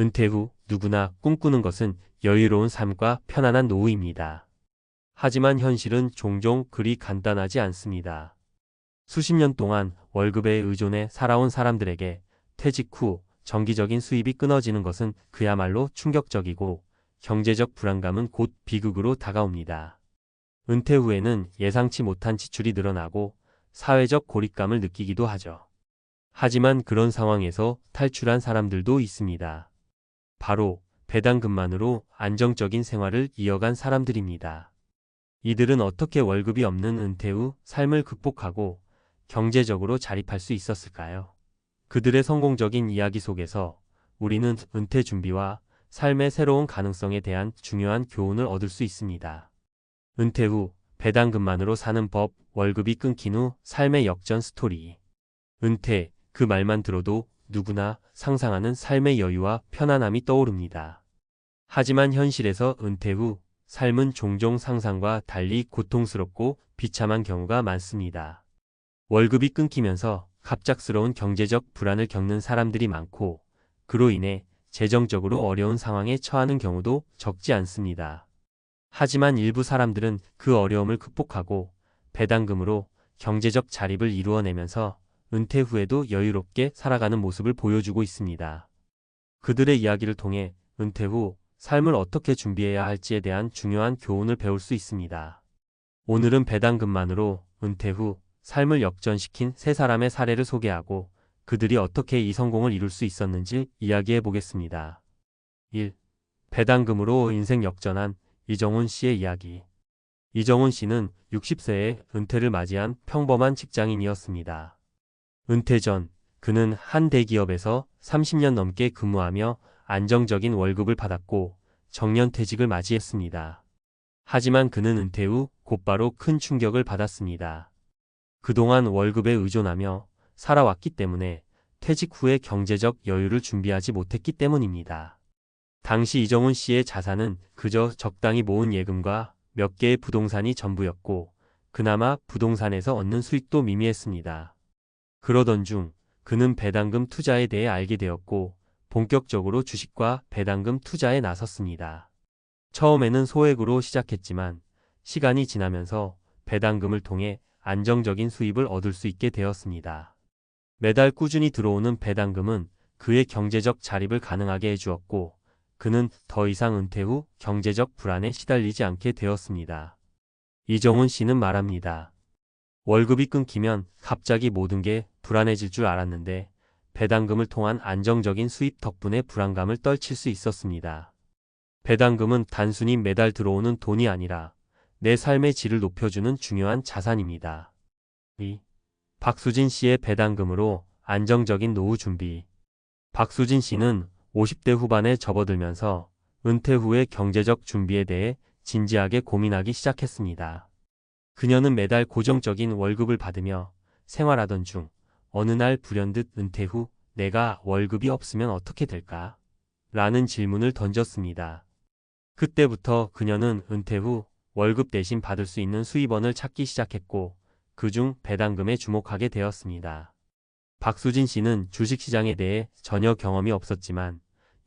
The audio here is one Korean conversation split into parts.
은퇴 후 누구나 꿈꾸는 것은 여유로운 삶과 편안한 노후입니다. 하지만 현실은 종종 그리 간단하지 않습니다. 수십 년 동안 월급에 의존해 살아온 사람들에게 퇴직 후 정기적인 수입이 끊어지는 것은 그야말로 충격적이고 경제적 불안감은 곧 비극으로 다가옵니다. 은퇴 후에는 예상치 못한 지출이 늘어나고 사회적 고립감을 느끼기도 하죠. 하지만 그런 상황에서 탈출한 사람들도 있습니다. 바로 배당금만으로 안정적인 생활을 이어간 사람들입니다. 이들은 어떻게 월급이 없는 은퇴 후 삶을 극복하고 경제적으로 자립할 수 있었을까요? 그들의 성공적인 이야기 속에서 우리는 은퇴 준비와 삶의 새로운 가능성에 대한 중요한 교훈을 얻을 수 있습니다. 은퇴 후 배당금만으로 사는 법, 월급이 끊긴 후 삶의 역전 스토리. 은퇴, 그 말만 들어도 누구나 상상하는 삶의 여유와 편안함이 떠오릅니다. 하지만 현실에서 은퇴 후 삶은 종종 상상과 달리 고통스럽고 비참한 경우가 많습니다. 월급이 끊기면서 갑작스러운 경제적 불안을 겪는 사람들이 많고 그로 인해 재정적으로 어려운 상황에 처하는 경우도 적지 않습니다. 하지만 일부 사람들은 그 어려움을 극복하고 배당금으로 경제적 자립을 이루어내면서 은퇴 후에도 여유롭게 살아가는 모습을 보여주고 있습니다. 그들의 이야기를 통해 은퇴 후 삶을 어떻게 준비해야 할지에 대한 중요한 교훈을 배울 수 있습니다. 오늘은 배당금만으로 은퇴 후 삶을 역전시킨 세 사람의 사례를 소개하고 그들이 어떻게 이 성공을 이룰 수 있었는지 이야기해 보겠습니다. 1. 배당금으로 인생 역전한 이정훈 씨의 이야기. 이정훈 씨는 60세에 은퇴를 맞이한 평범한 직장인이었습니다. 은퇴 전 그는 한 대기업에서 30년 넘게 근무하며 안정적인 월급을 받았고 정년퇴직을 맞이했습니다. 하지만 그는 은퇴 후 곧바로 큰 충격을 받았습니다. 그동안 월급에 의존하며 살아왔기 때문에 퇴직 후에 경제적 여유를 준비하지 못했기 때문입니다. 당시 이정훈 씨의 자산은 그저 적당히 모은 예금과 몇 개의 부동산이 전부였고 그나마 부동산에서 얻는 수익도 미미했습니다. 그러던 중 그는 배당금 투자에 대해 알게 되었고 본격적으로 주식과 배당금 투자에 나섰습니다. 처음에는 소액으로 시작했지만 시간이 지나면서 배당금을 통해 안정적인 수입을 얻을 수 있게 되었습니다. 매달 꾸준히 들어오는 배당금은 그의 경제적 자립을 가능하게 해주었고 그는 더 이상 은퇴 후 경제적 불안에 시달리지 않게 되었습니다. 이정훈 씨는 말합니다. 월급이 끊기면 갑자기 모든 게 불안해질 줄 알았는데 배당금을 통한 안정적인 수입 덕분에 불안감을 떨칠 수 있었습니다. 배당금은 단순히 매달 들어오는 돈이 아니라 내 삶의 질을 높여주는 중요한 자산입니다. 2. 박수진 씨의 배당금으로 안정적인 노후 준비. 박수진 씨는 50대 후반에 접어들면서 은퇴 후의 경제적 준비에 대해 진지하게 고민하기 시작했습니다. 그녀는 매달 고정적인 월급을 받으며 생활하던 중 어느 날 불현듯 은퇴 후 내가 월급이 없으면 어떻게 될까? 라는 질문을 던졌습니다. 그때부터 그녀는 은퇴 후 월급 대신 받을 수 있는 수입원을 찾기 시작했고 그중 배당금에 주목하게 되었습니다. 박수진 씨는 주식시장에 대해 전혀 경험이 없었지만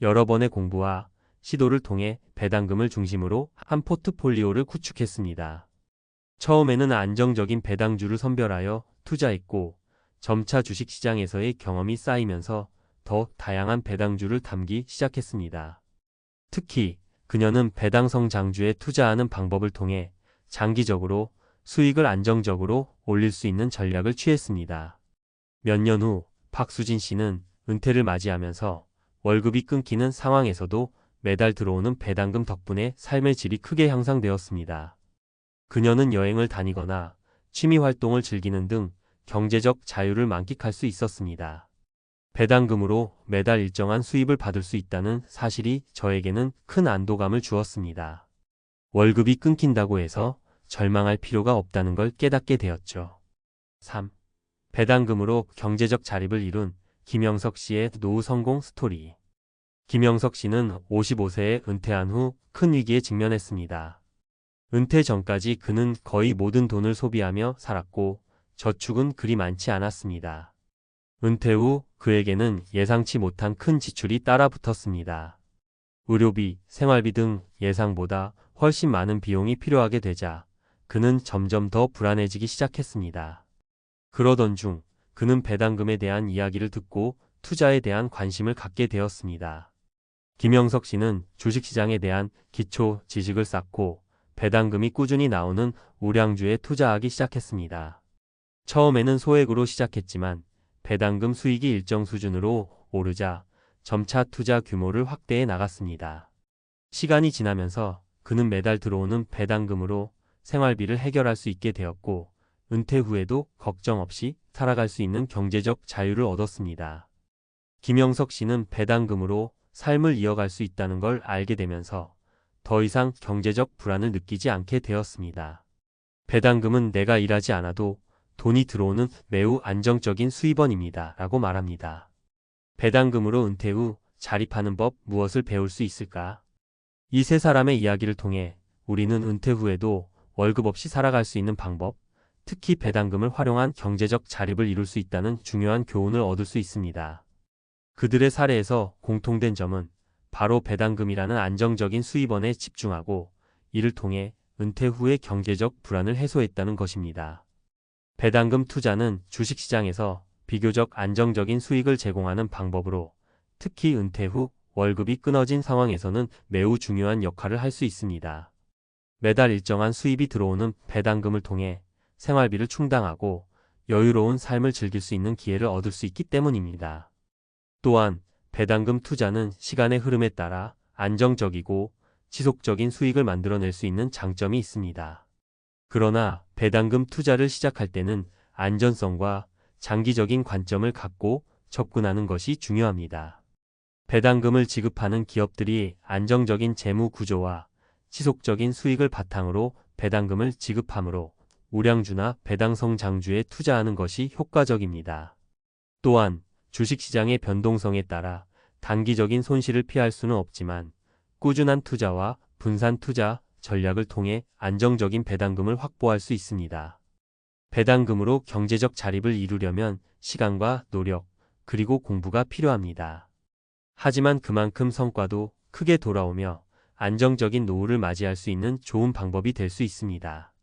여러 번의 공부와 시도를 통해 배당금을 중심으로 한 포트폴리오를 구축했습니다. 처음에는 안정적인 배당주를 선별하여 투자했고 점차 주식시장에서의 경험이 쌓이면서 더 다양한 배당주를 담기 시작했습니다. 특히 그녀는 배당성 장주에 투자하는 방법을 통해 장기적으로 수익을 안정적으로 올릴 수 있는 전략을 취했습니다. 몇 년 후 박수진 씨는 은퇴를 맞이하면서 월급이 끊기는 상황에서도 매달 들어오는 배당금 덕분에 삶의 질이 크게 향상되었습니다. 그녀는 여행을 다니거나 취미 활동을 즐기는 등 경제적 자유를 만끽할 수 있었습니다. 배당금으로 매달 일정한 수입을 받을 수 있다는 사실이 저에게는 큰 안도감을 주었습니다. 월급이 끊긴다고 해서 절망할 필요가 없다는 걸 깨닫게 되었죠. 3. 배당금으로 경제적 자립을 이룬 김영석 씨의 노후 성공 스토리. 김영석 씨는 55세에 은퇴한 후 큰 위기에 직면했습니다. 은퇴 전까지 그는 거의 모든 돈을 소비하며 살았고 저축은 그리 많지 않았습니다. 은퇴 후 그에게는 예상치 못한 큰 지출이 따라 붙었습니다. 의료비, 생활비 등 예상보다 훨씬 많은 비용이 필요하게 되자 그는 점점 더 불안해지기 시작했습니다. 그러던 중 그는 배당금에 대한 이야기를 듣고 투자에 대한 관심을 갖게 되었습니다. 김영석 씨는 주식시장에 대한 기초 지식을 쌓고 배당금이 꾸준히 나오는 우량주에 투자하기 시작했습니다. 처음에는 소액으로 시작했지만 배당금 수익이 일정 수준으로 오르자 점차 투자 규모를 확대해 나갔습니다. 시간이 지나면서 그는 매달 들어오는 배당금으로 생활비를 해결할 수 있게 되었고 은퇴 후에도 걱정 없이 살아갈 수 있는 경제적 자유를 얻었습니다. 김영석 씨는 배당금으로 삶을 이어갈 수 있다는 걸 알게 되면서 더 이상 경제적 불안을 느끼지 않게 되었습니다. 배당금은 내가 일하지 않아도 돈이 들어오는 매우 안정적인 수입원입니다. 라고 말합니다. 배당금으로 은퇴 후 자립하는 법 무엇을 배울 수 있을까? 이 세 사람의 이야기를 통해 우리는 은퇴 후에도 월급 없이 살아갈 수 있는 방법, 특히 배당금을 활용한 경제적 자립을 이룰 수 있다는 중요한 교훈을 얻을 수 있습니다. 그들의 사례에서 공통된 점은 바로 배당금이라는 안정적인 수입원에 집중하고 이를 통해 은퇴 후의 경제적 불안을 해소했다는 것입니다. 배당금 투자는 주식시장에서 비교적 안정적인 수익을 제공하는 방법으로 특히 은퇴 후 월급이 끊어진 상황에서는 매우 중요한 역할을 할 수 있습니다. 매달 일정한 수입이 들어오는 배당금을 통해 생활비를 충당하고 여유로운 삶을 즐길 수 있는 기회를 얻을 수 있기 때문입니다. 또한 배당금 투자는 시간의 흐름에 따라 안정적이고 지속적인 수익을 만들어낼 수 있는 장점이 있습니다. 그러나 배당금 투자를 시작할 때는 안전성과 장기적인 관점을 갖고 접근하는 것이 중요합니다. 배당금을 지급하는 기업들이 안정적인 재무 구조와 지속적인 수익을 바탕으로 배당금을 지급하므로 우량주나 배당성 장주에 투자하는 것이 효과적입니다. 또한 주식시장의 변동성에 따라 단기적인 손실을 피할 수는 없지만 꾸준한 투자와 분산 투자 전략을 통해 안정적인 배당금을 확보할 수 있습니다. 배당금으로 경제적 자립을 이루려면 시간과 노력, 그리고 공부가 필요합니다. 하지만 그만큼 성과도 크게 돌아오며 안정적인 노후를 맞이할 수 있는 좋은 방법이 될 수 있습니다.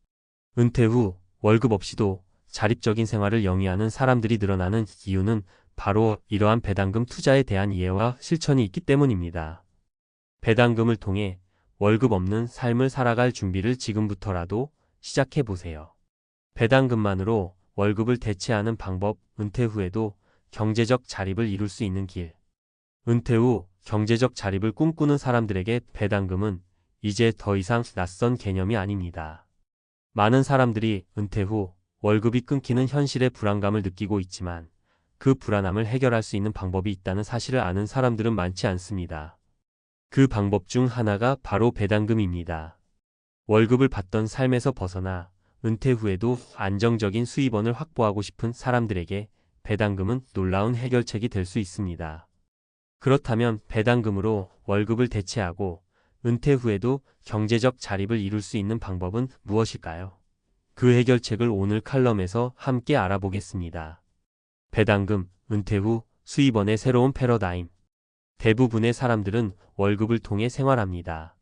은퇴 후 월급 없이도 자립적인 생활을 영위하는 사람들이 늘어나는 이유는 바로 이러한 배당금 투자에 대한 이해와 실천이 있기 때문입니다. 배당금을 통해 월급 없는 삶을 살아갈 준비를 지금부터라도 시작해 보세요. 배당금만으로 월급을 대체하는 방법, 은퇴 후에도 경제적 자립을 이룰 수 있는 길. 은퇴 후 경제적 자립을 꿈꾸는 사람들에게 배당금은 이제 더 이상 낯선 개념이 아닙니다. 많은 사람들이 은퇴 후 월급이 끊기는 현실의 불안감을 느끼고 있지만 그 불안함을 해결할 수 있는 방법이 있다는 사실을 아는 사람들은 많지 않습니다. 그 방법 중 하나가 바로 배당금입니다. 월급을 받던 삶에서 벗어나 은퇴 후에도 안정적인 수입원을 확보하고 싶은 사람들에게 배당금은 놀라운 해결책이 될 수 있습니다. 그렇다면 배당금으로 월급을 대체하고 은퇴 후에도 경제적 자립을 이룰 수 있는 방법은 무엇일까요? 그 해결책을 오늘 칼럼에서 함께 알아보겠습니다. 배당금, 은퇴 후 수입원의 새로운 패러다임. 대부분의 사람들은 월급을 통해 생활합니다.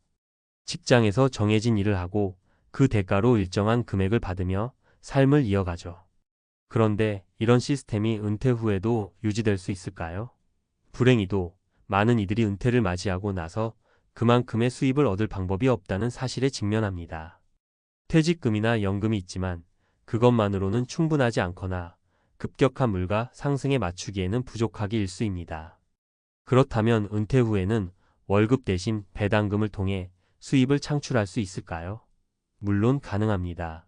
직장에서 정해진 일을 하고 그 대가로 일정한 금액을 받으며 삶을 이어가죠. 그런데 이런 시스템이 은퇴 후에도 유지될 수 있을까요? 불행히도 많은 이들이 은퇴를 맞이하고 나서 그만큼의 수입을 얻을 방법이 없다는 사실에 직면합니다. 퇴직금이나 연금이 있지만 그것만으로는 충분하지 않거나 급격한 물가 상승에 맞추기에는 부족하기 일수입니다. 그렇다면 은퇴 후에는 월급 대신 배당금을 통해 수입을 창출할 수 있을까요? 물론 가능합니다.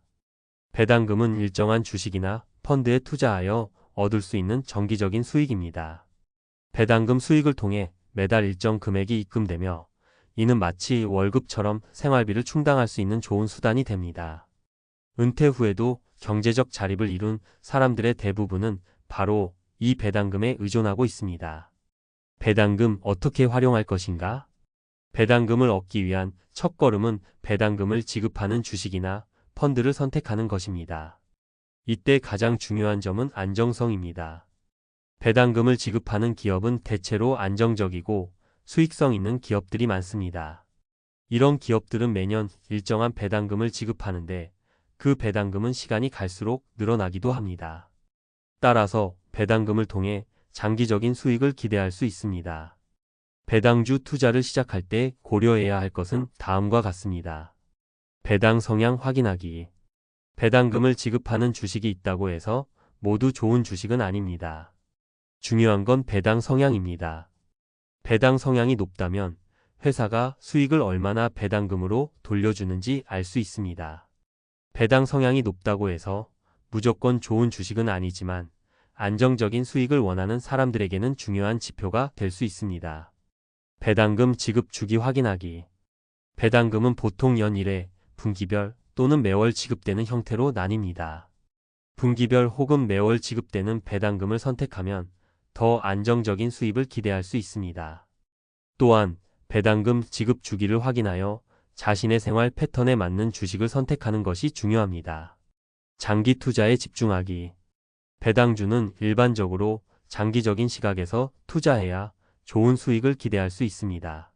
배당금은 일정한 주식이나 펀드에 투자하여 얻을 수 있는 정기적인 수익입니다. 배당금 수익을 통해 매달 일정 금액이 입금되며 이는 마치 월급처럼 생활비를 충당할 수 있는 좋은 수단이 됩니다. 은퇴 후에도 경제적 자립을 이룬 사람들의 대부분은 바로 이 배당금에 의존하고 있습니다. 배당금 어떻게 활용할 것인가? 배당금을 얻기 위한 첫 걸음은 배당금을 지급하는 주식이나 펀드를 선택하는 것입니다. 이때 가장 중요한 점은 안정성입니다. 배당금을 지급하는 기업은 대체로 안정적이고 수익성 있는 기업들이 많습니다. 이런 기업들은 매년 일정한 배당금을 지급하는데 그 배당금은 시간이 갈수록 늘어나기도 합니다. 따라서 배당금을 통해 장기적인 수익을 기대할 수 있습니다. 배당주 투자를 시작할 때 고려해야 할 것은 다음과 같습니다. 배당 성향 확인하기. 배당금을 지급하는 주식이 있다고 해서 모두 좋은 주식은 아닙니다. 중요한 건 배당 성향입니다. 배당 성향이 높다면 회사가 수익을 얼마나 배당금으로 돌려주는지 알 수 있습니다. 배당 성향이 높다고 해서 무조건 좋은 주식은 아니지만 안정적인 수익을 원하는 사람들에게는 중요한 지표가 될 수 있습니다. 배당금 지급 주기 확인하기. 배당금은 보통 연일에 분기별 또는 매월 지급되는 형태로 나뉩니다. 분기별 혹은 매월 지급되는 배당금을 선택하면 더 안정적인 수입을 기대할 수 있습니다. 또한 배당금 지급 주기를 확인하여 자신의 생활 패턴에 맞는 주식을 선택하는 것이 중요합니다. 장기 투자에 집중하기. 배당주는 일반적으로 장기적인 시각에서 투자해야 좋은 수익을 기대할 수 있습니다.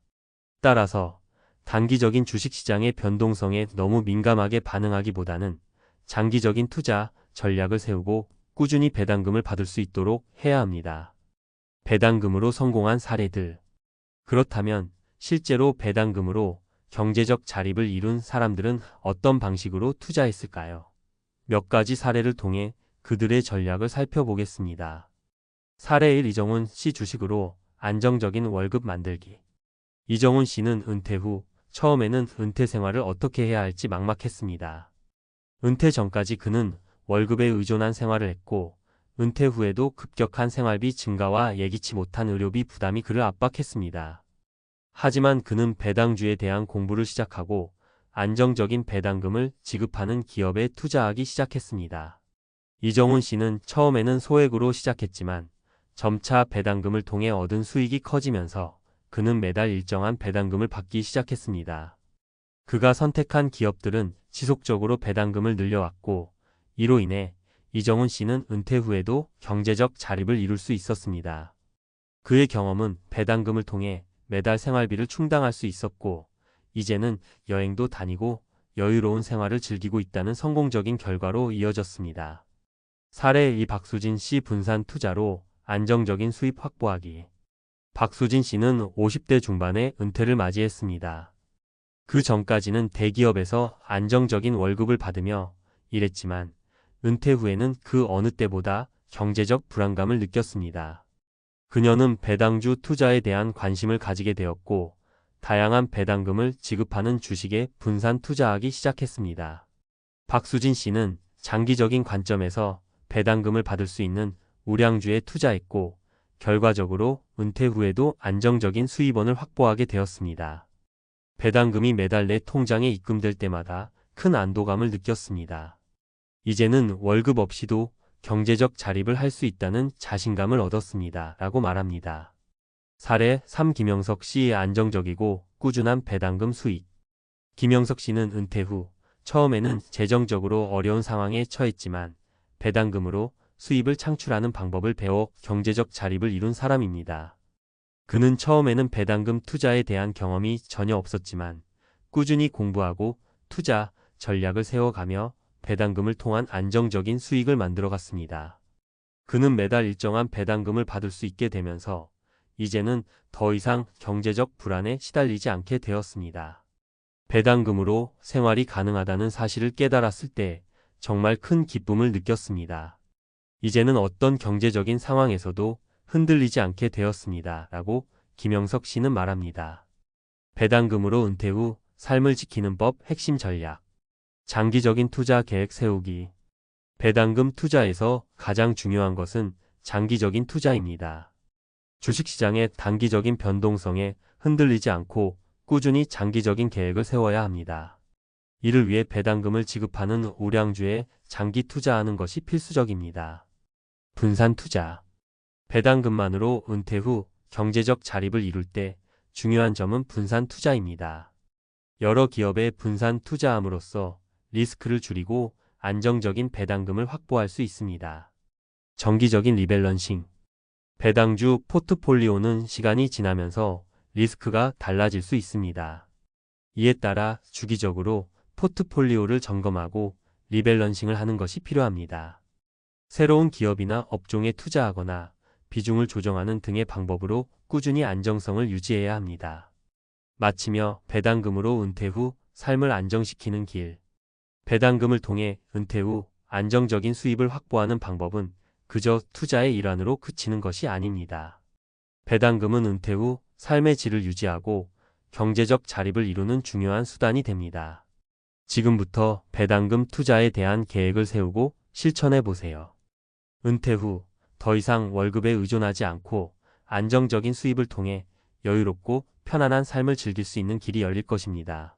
따라서 단기적인 주식시장의 변동성에 너무 민감하게 반응하기보다는 장기적인 투자 전략을 세우고 꾸준히 배당금을 받을 수 있도록 해야 합니다. 배당금으로 성공한 사례들. 그렇다면 실제로 배당금으로 경제적 자립을 이룬 사람들은 어떤 방식으로 투자했을까요? 몇 가지 사례를 통해 그들의 전략을 살펴보겠습니다. 사례 1 이정훈 씨 주식으로 안정적인 월급 만들기. 이정훈 씨는 은퇴 후 처음에는 은퇴 생활을 어떻게 해야 할지 막막했습니다. 은퇴 전까지 그는 월급에 의존한 생활을 했고 은퇴 후에도 급격한 생활비 증가와 예기치 못한 의료비 부담이 그를 압박했습니다. 하지만 그는 배당주에 대한 공부를 시작하고 안정적인 배당금을 지급하는 기업에 투자하기 시작했습니다. 이정훈 씨는 처음에는 소액으로 시작했지만 점차 배당금을 통해 얻은 수익이 커지면서 그는 매달 일정한 배당금을 받기 시작했습니다. 그가 선택한 기업들은 지속적으로 배당금을 늘려왔고 이로 인해 이정훈 씨는 은퇴 후에도 경제적 자립을 이룰 수 있었습니다. 그의 경험은 배당금을 통해 매달 생활비를 충당할 수 있었고 이제는 여행도 다니고 여유로운 생활을 즐기고 있다는 성공적인 결과로 이어졌습니다. 사례 2 박수진 씨 분산 투자로 안정적인 수입 확보하기. 박수진 씨는 50대 중반에 은퇴를 맞이했습니다. 그 전까지는 대기업에서 안정적인 월급을 받으며 일했지만 은퇴 후에는 그 어느 때보다 경제적 불안감을 느꼈습니다. 그녀는 배당주 투자에 대한 관심을 가지게 되었고 다양한 배당금을 지급하는 주식에 분산 투자하기 시작했습니다. 박수진 씨는 장기적인 관점에서 배당금을 받을 수 있는 우량주에 투자했고 결과적으로 은퇴 후에도 안정적인 수입원을 확보하게 되었습니다. 배당금이 매달 내 통장에 입금될 때마다 큰 안도감을 느꼈습니다. 이제는 월급 없이도 경제적 자립을 할 수 있다는 자신감을 얻었습니다. 라고 말합니다. 사례 3 김영석 씨의 안정적이고 꾸준한 배당금 수익. 김영석 씨는 은퇴 후 처음에는 재정적으로 어려운 상황에 처했지만 배당금으로 수입을 창출하는 방법을 배워 경제적 자립을 이룬 사람입니다. 그는 처음에는 배당금 투자에 대한 경험이 전혀 없었지만 꾸준히 공부하고 투자 전략을 세워가며 배당금을 통한 안정적인 수익을 만들어갔습니다. 그는 매달 일정한 배당금을 받을 수 있게 되면서 이제는 더 이상 경제적 불안에 시달리지 않게 되었습니다. 배당금으로 생활이 가능하다는 사실을 깨달았을 때 정말 큰 기쁨을 느꼈습니다. 이제는 어떤 경제적인 상황에서도 흔들리지 않게 되었습니다. 라고 김영석 씨는 말합니다. 배당금으로 은퇴 후 삶을 지키는 법 핵심 전략. 장기적인 투자 계획 세우기. 배당금 투자에서 가장 중요한 것은 장기적인 투자입니다. 주식시장의 단기적인 변동성에 흔들리지 않고 꾸준히 장기적인 계획을 세워야 합니다. 이를 위해 배당금을 지급하는 우량주에 장기 투자하는 것이 필수적입니다. 분산 투자. 배당금만으로 은퇴 후 경제적 자립을 이룰 때 중요한 점은 분산 투자입니다. 여러 기업에 분산 투자함으로써 리스크를 줄이고 안정적인 배당금을 확보할 수 있습니다. 정기적인 리밸런싱. 배당주 포트폴리오는 시간이 지나면서 리스크가 달라질 수 있습니다. 이에 따라 주기적으로 포트폴리오를 점검하고 리밸런싱을 하는 것이 필요합니다. 새로운 기업이나 업종에 투자하거나 비중을 조정하는 등의 방법으로 꾸준히 안정성을 유지해야 합니다. 마치며 배당금으로 은퇴 후 삶을 안정시키는 길. 배당금을 통해 은퇴 후 안정적인 수입을 확보하는 방법은 그저 투자의 일환으로 그치는 것이 아닙니다. 배당금은 은퇴 후 삶의 질을 유지하고 경제적 자립을 이루는 중요한 수단이 됩니다. 지금부터 배당금 투자에 대한 계획을 세우고 실천해 보세요. 은퇴 후 더 이상 월급에 의존하지 않고 안정적인 수입을 통해 여유롭고 편안한 삶을 즐길 수 있는 길이 열릴 것입니다.